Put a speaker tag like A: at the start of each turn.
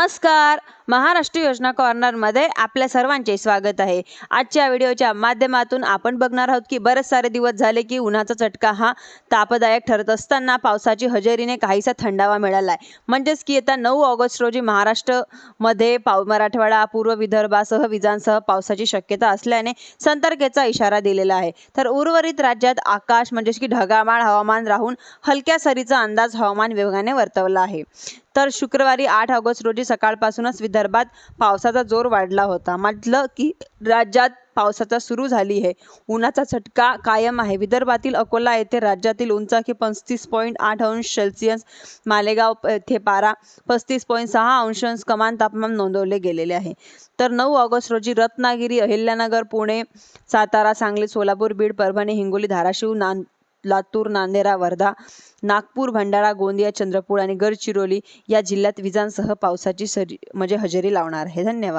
A: नमस्कार. महाराष्ट्र योजना कॉर्नरमध्ये आपल्या सर्वांचे स्वागत आहे. आजच्या व्हिडिओच्या माध्यमातून आपण बघणार आहोत की बरेच सारे दिवस झाले की उन्हाचा चटका हा तापदायक ठरत असताना पावसाची हजेरीने काहीसा थंडावा मिळाला आहे म्हणजेच की येत्या नऊ ऑगस्ट रोजी महाराष्ट्रमध्ये पाव मराठवाडा पूर्व विदर्भासह विजांसह पावसाची शक्यता असल्याने संतर्केचा इशारा दिलेला आहे. तर उर्वरित राज्यात आकाश म्हणजेच की ढगामाळ हवामान राहून हलक्या सरीचा अंदाज हवामान विभागाने वर्तवला आहे. तर शुक्रवारी आठ ऑगस्ट रोजी सकाळपासूनच विदर्भात पावसाचा जोर वाढला होता. म्हटलं की राज्यात पावसाचा सुरू झाली आहे. उन्हाचा चटका कायम आहे. विदर्भातील अकोला येथे राज्यातील उंचाकी पस्तीस पॉईंट आठ अंश सेल्सिअस मालेगाव येथे पारा पस्तीस पॉईंट सहा अंशांश कमान तापमान नोंदवले गेलेले आहे. तर नऊ ऑगस्ट रोजी रत्नागिरी अहिल्यानगर पुणे सातारा सांगली सोलापूर बीड परभणी हिंगोली धाराशिव नांद लातूर नांदेरा वर्धा नागपूर भंडारा गोंदिया चंद्रपूर आणि गडचिरोली या जिल्ह्यात विजांसह पावसाची सरी म्हणजे हजेरी लावणार आहे. धन्यवाद.